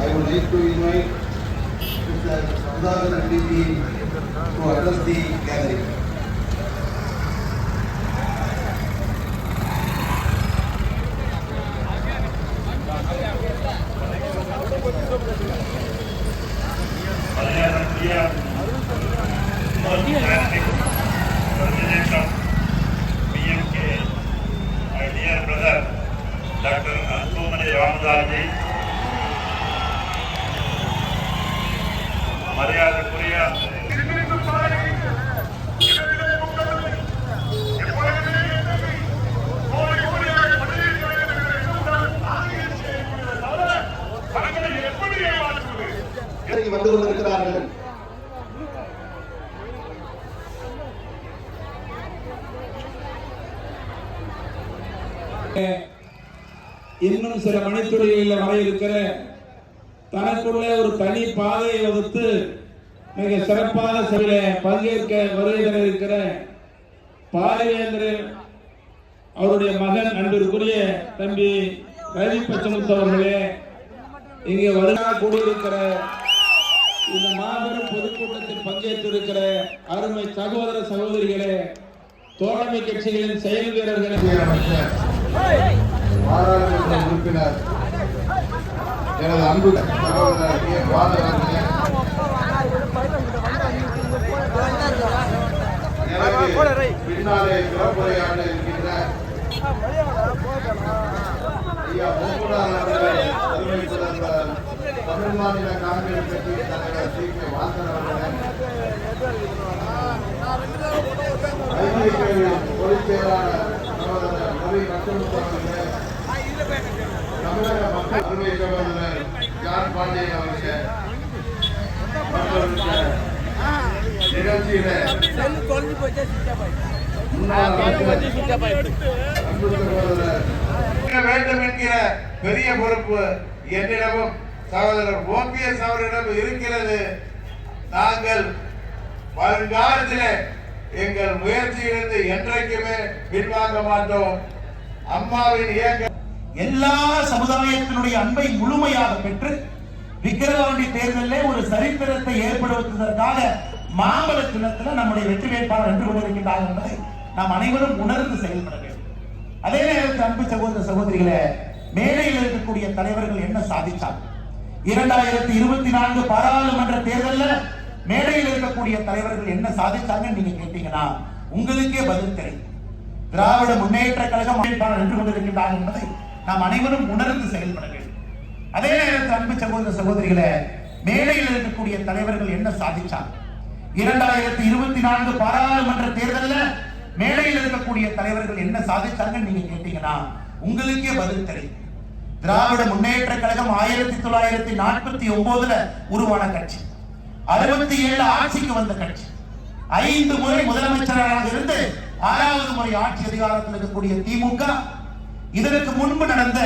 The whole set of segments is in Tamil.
I would like to invite Mr. Sudhakar Reddy to address the gathering. Malayalam Media Fantastic மரியாதைக்குரிய வந்து கொண்டிருக்கிறார்கள் இன்னும் சில மணித்துறைகளில் வர இருக்கிற தனக்குள்ளே ஒரு தனி பாதையை வகுத்து மிக சிறப்பான சபையில பங்கேற்க வருகை இருக்கிற பாரிவேந்திரன் அவருடைய மகன் அன்பிற்குரிய தம்பி ரவி பச்சமுத்து அவர்களே இங்கே வருகா கூடியிருக்கிற இந்த மாபெரும் பொதுக்கூட்டத்தில் பங்கேற்றிருக்கிற அருமை சகோதர சகோதரிகளே தோழமை கட்சிகளின் செயல் வீரர்களே. அமைச்சர் பாராளுமன்ற உறுப்பினர் எனது அன்பு பின்னாலே சிறப்புரையாட இருக்கின்ற தமிழ் மாநில காங்கிரஸ் கட்சியின் தலைவர் சி. கே. வாசன் அவர்களே பொதுச் செயலாளர் சகோதரர் ரவி நட்டமுத்து அவர்களே சகோதரர் ஜான் பாண்டியன் அவர்களே நிகழ்ச்சியில வேண்டும் என்கிற பெரிய பொறுப்பு என்னிடமும் சகோதரர் ஓபிஎஸ் அவரிடம் இருக்கிறது நாங்கள் வருங்காலத்திலே எங்கள் முயற்சியிலிருந்து என்றைக்குமே பின்வாங்க மாட்டோம். அம்மாவின் இயக்க எல்லா சமுதாயத்தினுடைய அன்பை முழுமையாக பெற்று விக்கிரவாண்டி தேர்தலில் ஒரு சரித்திரத்தை ஏற்படுத்துவதற்காக மாம்பழ சின்னத்தில் நம்முடைய வெற்றி வேட்பாளர் நின்று கொண்டிருக்கின்றார் என்பதை நாம் அனைவரும் உணர்ந்து செயல்பட வேண்டும். அதே நேரத்தில் அன்பு சகோதர சகோதரிகளை மேடையில் இருக்கக்கூடிய தலைவர்கள் என்ன சாதிச்சாங்க இரண்டாயிரத்தி இருபத்தி நான்கு பாராளுமன்ற தேர்தலில் மேடையில் இருக்கக்கூடிய தலைவர்கள் என்ன சாதித்தாங்கன்னு நீங்க கேட்டீங்கன்னா உங்களுக்கே பதில் தெரியும். திராவிட முன்னேற்ற கழகம் நின்று வென்று கொண்டிருக்கின்றார் என்பதை நாம் அனைவரும் உணர்ந்து செயல்பட வேண்டும். அதே நேரத்தில் அன்பு சகோதர சகோதரிகளை மேடையில் இருக்கக்கூடிய தலைவர்கள் என்ன சாதிச்சாங்க? இரண்டாயிரத்தி இருபத்தி நான்கு பாராளுமன்ற தேர்தலில் மேடையில் இருக்கக்கூடிய தலைவர்கள் என்ன சாதிச்சாங்கன்னு நீங்க கேட்டீங்கன்னா உங்களுக்கே பதில் தெரியும். திராவிட முன்னேற்ற கழகம் ஆயிரத்தி தொள்ளாயிரத்தி நாற்பத்தி ஒன்பதுல உருவான கட்சி. அறுபத்தி ஏழு ஆட்சிக்கு வந்த கட்சி. ஐந்து முறை முதலமைச்சராக இருந்து ஆறாவது முறை ஆட்சி அதிகாரத்தில் இருக்கக்கூடிய திமுக இதற்கு முன்பு நடந்த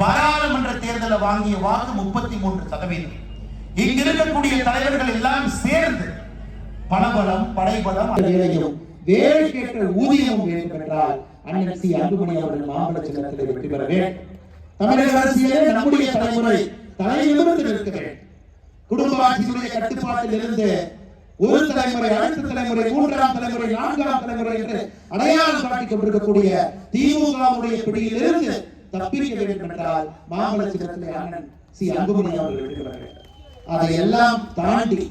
பாராளுமன்ற தேர்தலில் வாங்கிய வாக்கு முப்பத்தி மூன்று சதவீதம். இங்க இருக்கக்கூடிய தலைவர்கள் எல்லாம் சேர்ந்து பணபலம் படைபலம் வேலையும் கேட்ட ஊதியமும் வேண்டும் என்றால் அண்ணன் சி அன்புமணி அவர்கள் மாம்பழ சின்னத்தில் வெற்றி பெற வேண்டும். தமிழக அரசியலே நம்முடைய தலைமுறை தலைநிமிர்ந்து இருக்க வேண்டும். குடும்ப ஆட்சியினுடைய கட்டுப்பாட்டில் இருந்து ஒரு தலைமுறை அடுத்த தலைமுறை மூன்றாம் தலைமுறை நான்காம் தலைமுறை என்று அடையாளம் காட்டிக் கொண்டிருக்கக்கூடிய திமுகவுடைய பிடியிலிருந்து தப்பிக்க வேண்டும் என்றால் மாம்பழ சின்னத்திலே அண்ணன் சி. அன்புமணி அவர்கள் வெற்றி அதையெல்லாம் தாண்டி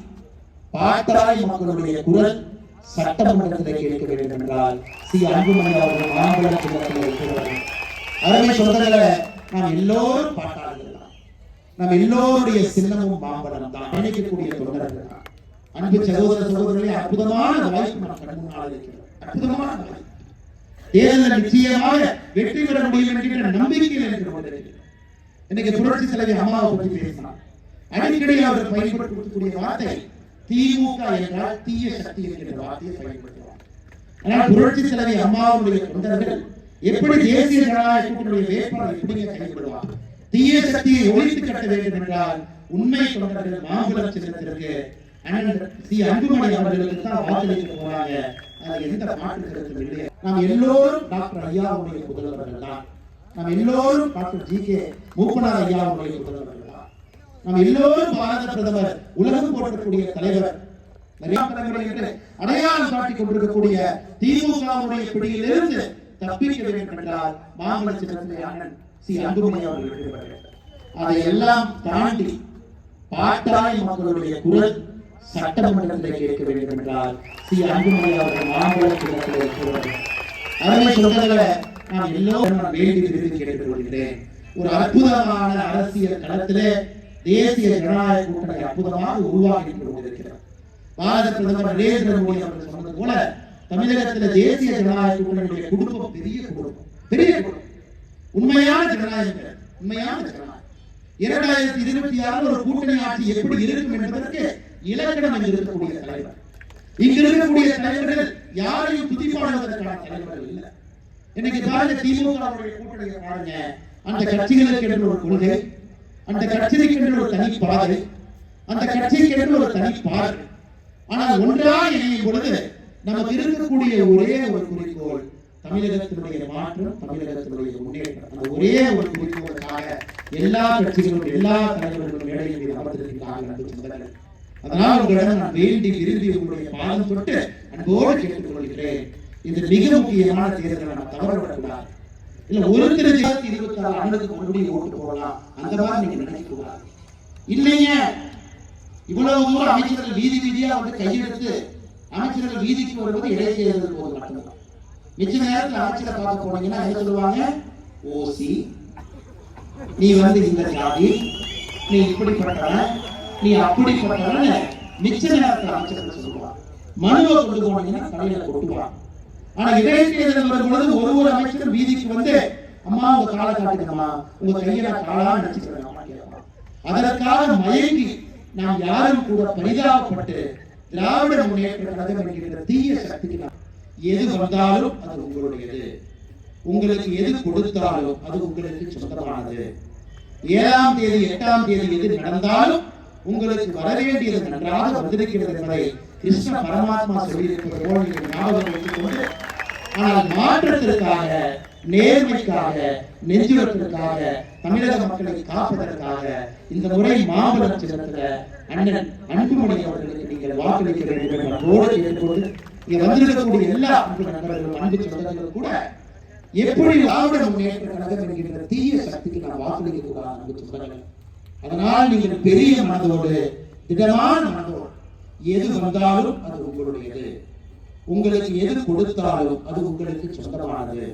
பாட்டாளி மக்களுடைய குரல் சட்டமன்றத்திலே கேட்க வேண்டும் என்றால் சி. அன்புமணி அவர்கள் மாம்பழ சின்னத்திலே வெற்றி அருமை சொந்தங்களே நாம் எல்லோரும் பாட்டாளிகள் தான். நாம் எல்லோருடைய சின்னமும் மாம்பழம் தான். நினைக்கக்கூடிய தொண்டர்கள் தான். அன்பு சகோதர சகோதரர்களே அற்புதமான வாய்ப்பு நம் கண் முன்னால் இருக்கிறது. அற்புதமான வாய்ப்பு. தேர்தலில் நிச்சயமாக வெற்றி பெற முடியும் என்கின்ற நம்பிக்கையில் இருக்கிற இன்னைக்கு புரட்சி தலைவி அம்மாவை பற்றி பேசினார் அடிக்கடி அவர் பயன்படுத்தக்கூடிய வார்த்தை திமுக என்றால் தீய சக்தி என்கிற வார்த்தையை பயன்படுத்துவார். ஆனால் புரட்சி தலைவி அம்மாவுடைய தொண்டர்கள் எப்படி தேசிய ஜனநாயகத்தினுடைய வேட்பாளர் எப்படி கைவிடுவார்? தீய சக்தியை ஒழித்து கட்ட வேண்டும் என்றால் உண்மை தொண்டர்கள் மாம்பழம் சின்னத்திற்கு அண்ணன் அன்புமணி அவர்களுக்கு தான் வாக்களிக்க போறாங்க. எந்த மாற்று கருத்தும் இல்லை. நாம் எல்லோரும் டாக்டர் ஐயாவுடைய புதல்வர்கள் தான். நாம் எல்லோரும் டாக்டர் ஜி கே மூப்பனார் ஐயாவுடைய புதல்வர்கள் தான். நாம் எல்லோரும் பாரத பிரதமர் உலகம் போற்றக்கூடிய தலைவர் நிறைய தலைமுறை என்று அடையாளம் காட்டிக் கொண்டிருக்கக்கூடிய திமுகவுடைய பிடியிலிருந்து தப்பிக்க வேண்டும் என்றால் மாமல்ல சின்னத்திலே அண்ணன் சி அன்புமணி அவர்கள் வெற்றி பெற வேண்டும். தாண்டி பாட்டாளி மக்களுடைய குரல் சட்டமன்றத்தில் வேண்டும் என்றால் சி அன்புமணி அவர்கள் நான் எல்லோரும் நான் வேண்டி விரும்பி ஒரு அற்புதமான அரசியல் களத்திலே தேசிய ஜனநாயக கூட்டணி அற்புதமாக உருவாகி கொண்டிருக்கிறது பாரத பிரதமர் நரேந்திர மோடி அவர்கள் சொன்னது போல தமிழகத்தில் தேசிய ஜனநாயக கூட்டணியுடைய குடும்பம் பெரிய குடும்பம் பெரிய குடும்பம். உண்மையான ஜனநாயகம் உண்மையான ஜனநாயகம். இரண்டாயிரத்தி இருபத்தி ஆறு ஒரு கூட்டணி ஆட்சி எப்படி இருக்கும் என்பதற்கு இலக்கணம் இங்கு இருக்கக்கூடிய தலைவர் இங்கு இருக்கக்கூடிய தலைவர்கள் யாரையும் துதிப்பாடுவதற்கான தலைவர்கள் இல்லை. இன்னைக்கு பாருங்க திமுக அவருடைய கூட்டணியை பாருங்க. அந்த கட்சிகளுக்கு என்று ஒரு கொள்கை அந்த கட்சிக்கு என்று ஒரு தனி பாதை அந்த கட்சிக்கு என்று ஒரு தனி பாதை ஆனால் ஒன்றாக இணையும் பொழுது நமக்கு இருக்கக்கூடிய ஒரே ஒரு குறிக்கோள் தமிழகத்தினுடைய மாற்றம் தமிழகத்தினுடைய முன்னேற்றம். அந்த ஒரே ஒரு குறிக்கோளுக்காக எல்லா கட்சிகளும் எல்லா தலைவர்களும் மேடையில் அமர்ந்திருக்கிறார்கள் அன்பு சொந்தங்களே. அதனால் உங்களிடம் நான் வேண்டி விரும்பி உங்களுடைய பாதம் தொட்டு அன்போடு கேட்டுக்கொள்கிறேன். இது மிக முக்கியமான தேர்தலை நம்ம தவறவிடக்கூடாது. இல்ல ஒரு திருச்சி இருபத்தி ஆறு ஆண்டுக்கு மறுபடியும் ஓட்டு போடலாம். அந்த மாதிரி நீங்க நினைக்க கூடாது இல்லைங்க. இவ்வளவு தூரம் அமைச்சர்கள் வீதி வீதியா வந்து கையெழுத்து அமைச்சர்கள் வீதிக்கு வருவது இடைத்தேர்தல் போது மட்டும்தான். மிச்ச நேரத்தில் அமைச்சரை பார்க்க போனீங்கன்னா என்ன சொல்லுவாங்க? ஓசி நீ வந்து இந்த ஜாதி. நீ இப்படிப்பட்டவன். நீ அப்படிப்பட்டவன் மிச்ச நேரத்தில் அமைச்சர் சொல்லுவாங்க மனுவை கொண்டு போனீங்கன்னா தலையில கொட்டுவான். ஆனா இடைத்தேர்தல் வரும் பொழுது ஒரு ஒரு அமைச்சர் வீதிக்கு வந்து அம்மா உங்க காலை காட்டுங்கம்மா. உங்க கையை நான் காலா நினைச்சுக்கிறேன் அதற்காக மயங்கி நாம் யாரும் கூட பரிதாபப்பட்டு திராவிட முன்னேற்ற கழகம் என்கின்ற தீய சக்திக்கு எது வந்தாலும் அது உங்களுடையது. உங்களுக்கு எது கொடுத்தாலும் அது உங்களுக்கு சொந்தமானது. ஏழாம் தேதி எட்டாம் தேதி எது நடந்தாலும் உங்களுக்கு வர வேண்டியது நன்றாக வந்திருக்கிறது என்பதை கிருஷ்ண பரமாத்மா சொல்லியிருப்பது போல நீங்கள் ஞாபகம் வைத்துக் கொண்டு ஆனால் மாற்றத்திற்காக நேர்மைக்காக நெஞ்சுரத்திற்காக தமிழக மக்களை காப்பதற்காக இந்த முறை மாபெரும் சின்னத்துல அண்ணன் அன்புமணி அவர்களுக்கு நீங்கள் வாக்களிக்க வேண்டும் என்ற அன்போடு கேட்டுக்கொண்டு இங்க வந்திருக்கக்கூடிய எல்லா அன்பு நண்பர்களும் அன்பு சொந்தங்களும் கூட எப்படி திராவிட முன்னேற்ற கழகம் என்கின்ற தீய சக்திக்கு நான் வாக்களிக்க கூடாது அன்பு சொந்தங்கள். அதனால் நீங்கள் பெரிய மனதோடு திடமான மனதோடு எது வந்தாலும் அது உங்களுடையது. உங்களுக்கு எது கொடுத்தாலும் அது உங்களுக்கு சொந்தமானது.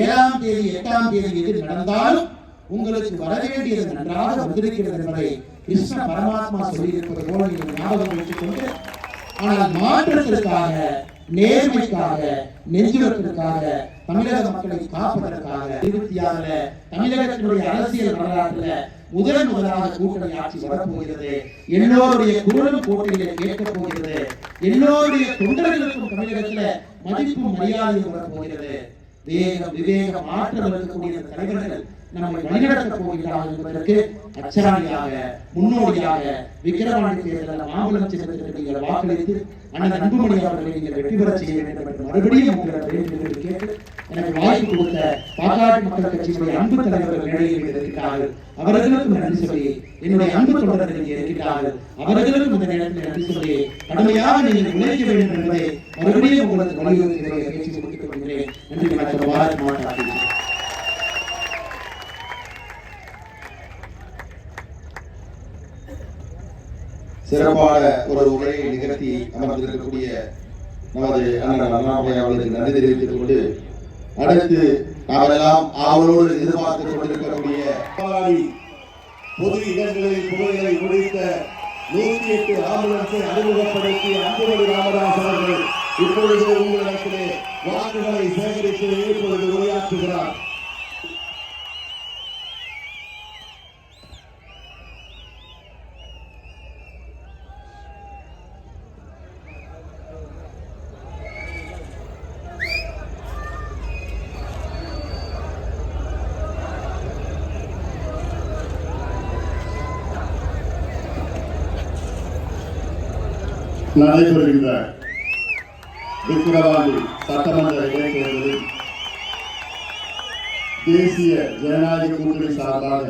ஏழாம் தேதி எட்டாம் தேதி எது நடந்தாலும் உங்களுக்கு வர வேண்டியது நன்றாக வந்திருக்கிறது என்பதை கிருஷ்ண பரமாத்மா சொல்லியிருப்பது போல நீங்கள் ஞாபகம் வைத்துக் கொண்டு ஆனால் மாற்றத்திற்காக நேர்மைக்காக நெஞ்சுரத்திற்காக தமிழக மக்களை காப்பதற்காக இருபத்தி ஆறுல தமிழகத்தினுடைய அரசியல் வரலாற்றுல முதல் முதலாக கூட்டணி ஆட்சி வரப்போகிறது. எல்லோருடைய குரலும் போட்டியிலே கேட்கப் போகிறது. எல்லோருடைய தொண்டர்களுக்கும் தமிழகத்துல மதிப்பு மரியாதையும் வரப்போகிறது. வேகம் விவேகம் மாற்றம் இருக்கக்கூடிய தலைவர்கள் நம்மை வழிநடத்தப் போகிறார் என்பதற்கு அச்சராணியாக முன்னோடியாக விக்கிரவாணி தேர்தலில் மாம்பழம் சின்னத்திற்கு நீங்கள் வாக்களித்து அண்ணன் அன்புமணி அவர்களை நீங்கள் வெற்றி பெற செய்ய வேண்டும் என்று மறுபடியும் உங்களிடம் வேண்டும் என்று கேட்டு எனக்கு வாய்ப்பு கொடுத்த பாட்டாளி மக்கள் கட்சியினுடைய அன்பு தலைவர்கள் நிலையில் இருக்கிறார்கள் அவர்களுக்கும் நன்றி சொல்லி என்னுடைய அன்பு தொடர்பில் இருக்கிறார்கள் அவர்களுக்கும் இந்த நேரத்தில் நன்றி சொல்லி கடுமையாக நீங்கள் உழைக்க வேண்டும் என்பதை மறுபடியும் உங்களுக்கு வலியுறுத்தி பேச்சு முடித்துக் கொள்கிறேன். நன்றி வணக்கம். பாரத் மாதா சிறப்பான ஒரு உரையை நிகழ்த்தி அமர்ந்திருக்கக்கூடிய நமது அண்ணன் அண்ணாமலை அவர்களுக்கு நன்றி தெரிவித்துக் கொண்டு அடுத்து நாமெல்லாம் ஆவலோடு எதிர்பார்த்துக் கொண்டிருக்கக்கூடிய பொது இடங்களில் புகழ்களை முடித்த நூத்தி எட்டு ஆம்புலன்ஸை அறிமுகப்படுத்திய அன்புமணி ராமதாஸ் அவர்கள் இப்பொழுது உங்களிடத்திலே வாக்குகளை சேகரித்து இப்பொழுது உரையாற்றுகிறார். நடைபெறுகின்ற விக்கிரவாண்டி சட்டமன்ற இடைத்தேர்தலில் தேசிய ஜனநாயக கூட்டணி சார்பாக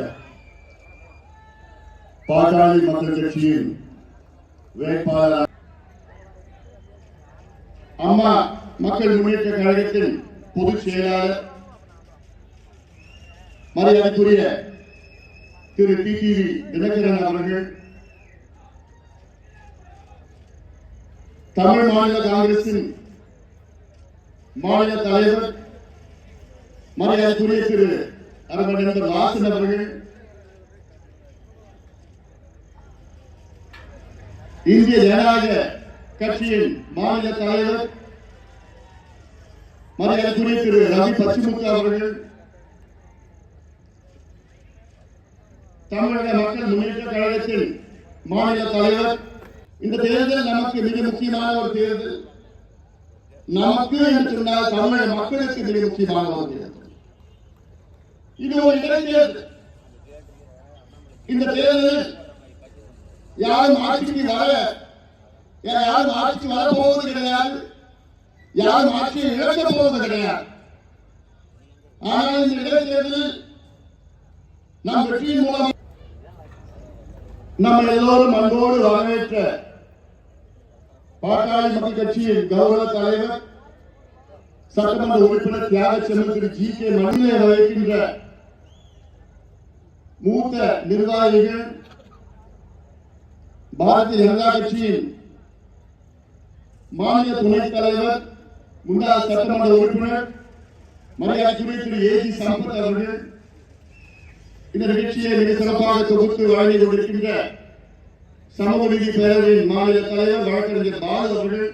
பாட்டாளி மக்கள் கட்சியின் வேட்பாளர் அம்மா மக்கள் முன்னேற்ற கழகத்தின் பொதுச் செயலாளர் மரியாதைக்குரிய திரு டி டிவி தினகரன் அவர்கள் தமிழ் மாநில காங்கிரசின் மாநில தலைவர் மரியாதைக்குரிய திரு அரவணர் வாசன் அவர்கள் இந்திய ஜனநாயக கட்சியின் மாநில தலைவர் மரியாதைக்குரிய திரு ரவி பச்சிமுத்து அவர்கள் தமிழக மக்கள் முன்னேற்ற கழகத்தின் மாநில தலைவர் இந்த தேர்தல் நமக்கு மிக முக்கியமான ஒரு தேர்தல். நமக்கு என்று சொன்னால் தமிழக மக்களுக்கு மிக முக்கியமான ஒரு தேர்தல். இது ஒரு இடைத்தேர்தல். இந்த தேர்தலில் யாரும் ஆட்சிக்கு வர யாரும் ஆட்சிக்கு வரப்போவது கிடையாது. யாரும் ஆட்சியை இழக்க போவது கிடையாது. ஆனால் இந்த இடைத்தேர்தலில் நம் வெற்றியின் மூலம் நம்ம எல்லோரும் அன்போடு வரவேற்ற பாட்டாளி மக்கள் கட்சியின் கௌரவ தலைவர் சட்டமன்ற உறுப்பினர் தியாகச்சந்திரன் திரு ஜி கே மணியை வகிக்கின்ற மூத்த நிர்வாகிகள் பாரதிய ஜனதா கட்சியின் மாநில துணைத் தலைவர் முன்னாள் சட்டமன்ற உறுப்பினர் மரியாதைக்குரிய திரு ஏ ஜி சம்பத் அவர்கள் இந்த நிகழ்ச்சியை மிக சிறப்பாக தொகுத்து வழங்கிக் கொண்டிருக்கின்ற சமூக நீதி பேரவையின் மாநில தலைவர் வழக்கறிஞர் பாலு அவர்கள்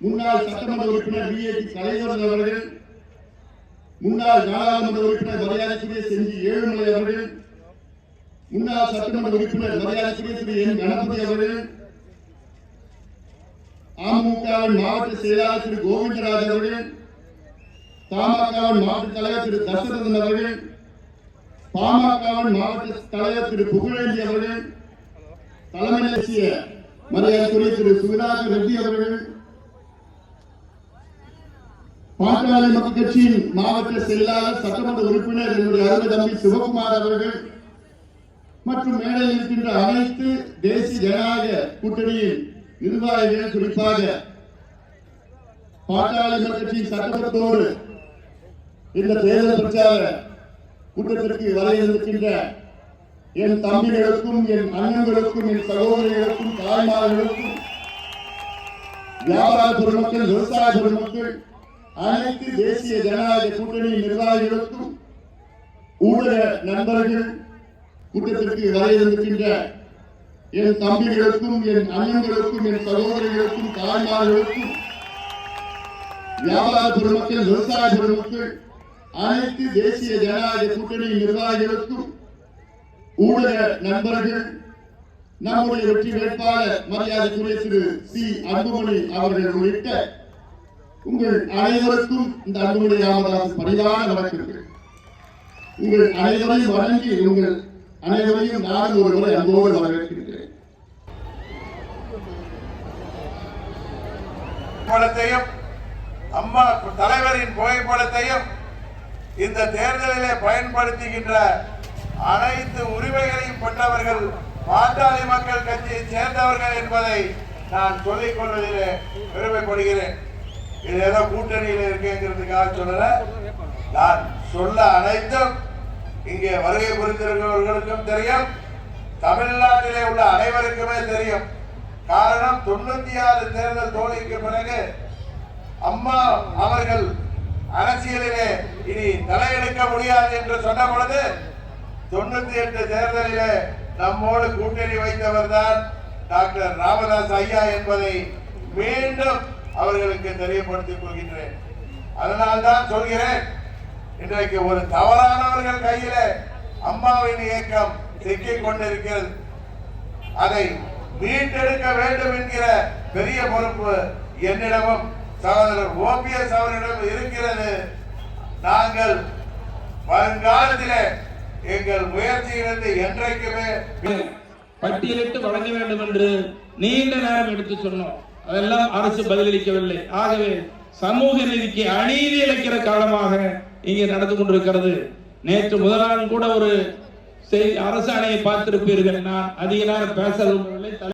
முன்னாள் சட்டமன்ற உறுப்பினர் பிஏடி ஏ கலைவரன் அவர்கள் முன்னாள் நாடாளுமன்ற உறுப்பினர் மரியாதைக்குரிய செஞ்சி ஏழுமலை அவர்கள் முன்னாள் சட்டமன்ற உறுப்பினர் மரியாதைக்குரிய திரு என் கணபதி அவர்கள் அமமுகவின் மாவட்ட செயலாளர் திரு கோவிந்தராஜ் அவர்கள் தமாகவின் மாவட்ட தலைவர் திரு தசரதன் அவர்கள் பாமகவின் மாவட்ட தலைவர் திரு புகழேந்தி அவர்கள் தலைமை தேசிய மரியாதைக்குரிய திரு சுகுணாகர் ரெட்டி அவர்கள் பாட்டாளி மக்கள் கட்சியின் மாவட்ட செயலாளர் சட்டமன்ற உறுப்பினர் என்னுடைய அருமை தம்பி சிவகுமார் அவர்கள் மற்றும் மேடையில் இருக்கின்ற அனைத்து தேசிய ஜனநாயக கூட்டணியின் நிர்வாகிகள் குறிப்பாக பாட்டாளி மக்கள் கட்சியின் சட்டமன்றத்தோடு இந்த தேர்தல் பிரச்சார கூட்டத்திற்கு வர இருக்கின்ற என் தம்பிகளுக்கும் என் அண்ணன்களுக்கும் என் சகோதரிகளுக்கும் தாய்மார்களுக்கும் வியாபார பெருமக்கள் விவசாய பெருமக்கள் அனைத்து தேசிய ஜனநாயக கூட்டணி நிர்வாகிகளுக்கும் ஊடக நண்பர்கள் கூட்டத்திற்கு வர இருக்கின்ற என் தம்பிகளுக்கும் என் அண்ணன்களுக்கும் என் சகோதரிகளுக்கும் தாய்மார்களுக்கும் வியாபார பெருமக்கள் விவசாய பெருமக்கள் அனைத்து தேசிய ஜனநாயக கூட்டணி நிர்வாகிகளுக்கும் ஊடக நண்பர்கள் நம்முடைய வெற்றி வேட்பாளர் மரியாதைக்குரிய திரு சி. அன்புமணி அவர்கள் உள்ளிட்ட உங்கள் அனைவருக்கும் இந்த அன்புமணி ராமதாஸ் பரிதான வணக்கங்கள் உங்கள் அனைவரையும் வணங்கி உங்கள் அனைவரையும் நான் ஒரு முறை அன்போடு வரவேற்கின்றேன். அம்மா தலைவரின் புகைப்படத்தையும் இந்த தேர்தலிலே பயன்படுத்துகின்ற அனைத்து உரிமைகளையும் பெற்றவர்கள் பாட்டாளி மக்கள் கட்சியை சேர்ந்தவர்கள் என்பதை நான் சொல்லிக் கொள்வதிலே பெருமைப்படுகிறேன். இது ஏதோ கூட்டணியில் இருக்கேங்கிறதுக்காக சொல்லல. நான் சொல்ல அனைத்தும் இங்கே வருகை புரிந்திருக்கிறவர்களுக்கும் தெரியும். தமிழ்நாட்டிலே உள்ள அனைவருக்குமே தெரியும். காரணம் தொண்ணூத்தி ஆறு தேர்தல் தோல்விக்கு பிறகு அம்மா அவர்கள் அரசியலிலே இனி தலையெடுக்க முடியாது என்று சொன்ன பொழுது தொண்ணூத்தி எட்டு தேர்தலிலே நம்மோடு கூட்டணி வைத்தவர் தான் டாக்டர் ராமதாஸ் ஐயா என்பதை மீண்டும் அவர்களுக்கு தெரியப்படுத்திக் கொள்கின்றேன். அதனால்தான் சொல்கிறேன் இன்றைக்கு ஒரு தவறானவர்கள் கையில அம்மாவின் இயக்கம் சிக்கிக் கொண்டிருக்கிறது. அதை மீட்டெடுக்க வேண்டும் என்கிற பெரிய பொறுப்பு என்னிடமும் சகோதரர் ஓபிஎஸ் அவரிடம் இருக்கிறது. நாங்கள் வருங்காலத்திலே எங்கள் முயற்சியிலிருந்து என்றைக்குமே பட்டியலிட்டு வழங்க வேண்டும் என்று நீண்ட நேரம் எடுத்து சொன்னோம். அதெல்லாம் அரசு பதிலளிக்கவில்லை. ஆகவே சமூக நீதிக்கு அநீதி இழைக்கிற காலமாக இங்கே நடந்து கொண்டிருக்கிறது. நேற்று முதல் நாள் கூட ஒரு செய் அரசாணையை பார்த்திருப்பீர்கள். நான் அதிக நேரம் பேச விரும்பவில்லை.